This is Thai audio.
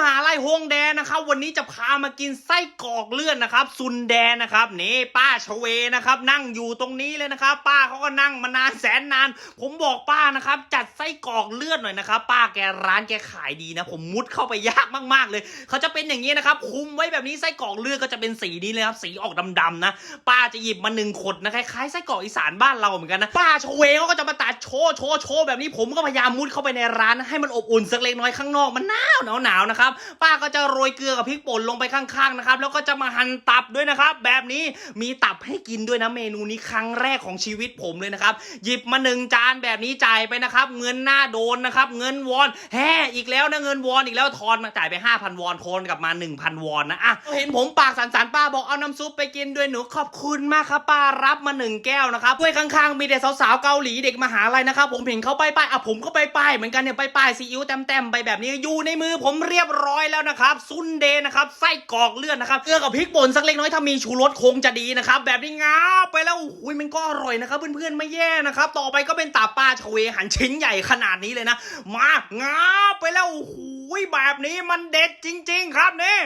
มหาลัยฮงแดนะครับวันนี้จะพามากินไส้กรอกเลือดนะครับ ซุนแดนะครับนี่ป้าชเวนะครับ นั่งอยู่ตรงนี้เลยนะครับ ป้าเขาก็นั่งมานานแสนนาน ผมบอกป้านะครับ จัด กรอกเลือดหน่อยนะครับป้าแกร้านแกขายดีนะ ผมมุดเข้าไปยากมากๆเลย เขาจะเป็นอย่างนี้นะครับคุมไว้แบบนี้ไส้กรอกเลือดก็จะเป็นสีนี้เลยครับสีออกดำๆนะป้าจะหยิบมาหนึ่งขดนะคล้ายๆไส้กรอกอีสานบ้านเราเหมือนกันนะป้าชเวเขาก็จะมาตัดโชว์โชว์โชว์แบบนี้ผมก็พยายามมุดเข้าไปในร้านให้มันอบอุ่นสักเล็กน้อยข้างนอกมันหนาวหนาวหนาวนะครับป้าก็จะโรยเกลือกับพริกป่นลงไปข้างๆนะครับแล้วก็จะมาหั่นตับด้วยนะครับแบบนี้มีตับให้กินด้วยนะเมนูนี้ครั้งแรกของชีวิตผมเลยนะครับหยิบมาหนึ่งจานแบบนี้จ่ายไปนะครับเงินน้าโดนนะครับ เงินวอนแฮ่อีกแล้วนะเงินวอนอีกแล้วทอนมาจ่ายไป 5,000 วอนทอนกลับมา 1,000 วอนนะอะเห็นผมปากสันๆป้าบอกเอาน้ำซุปไปกินด้วยหนูขอบคุณมากครับป้ารับมาหนึ่งแก้วนะครับด้วยข้างๆมีแต่สาวๆเกาหลีเด็กมหาลัยนะครับผมเห็นเขาไปป้ายๆอะผมก็ไปป้ายเหมือนกันเนี่ยไปป้ายซีอิ๊วแต้มๆไปแบบนี้อยู่ในมือผมเรียบร้อยแล้วนะครับซุนเดย์นะครับไส้กรอกเลือดนะครับเกลือกับพริกป่นสักเล็กน้อยถ้ามีชูรสคงจะดีนะครับแบบนี้งาไปแล้วอุ้ยมันก็อร่อยนะครับเพื่อนๆไม่แย่นะครับต่อไปก็เป็นตาป้าชเวหันชิ้นใหญ่ขนาดนี้เลยนะ มางาไปแล้วโอ้โหแบบนี้มันเด็ดจริง ๆ ครับเนี่ย